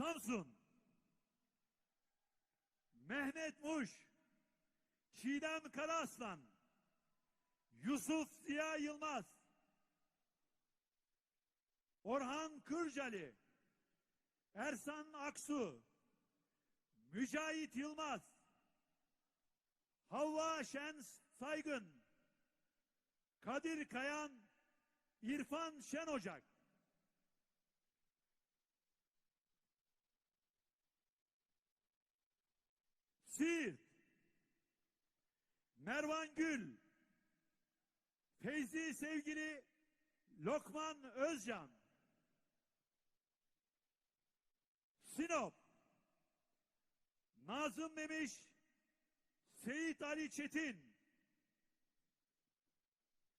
Samsun Mehmet Muş Çiğdem Karaaslan Yusuf Ziya Yılmaz Orhan Kırcali Ersan Aksu Mücahit Yılmaz Havva Şen Saygın Kadir Kayan İrfan Şen Ocak Siirt Mervan Gül Feyzi Sevgili Lokman Özcan Sinop Nazım Memiş Seyit Ali Çetin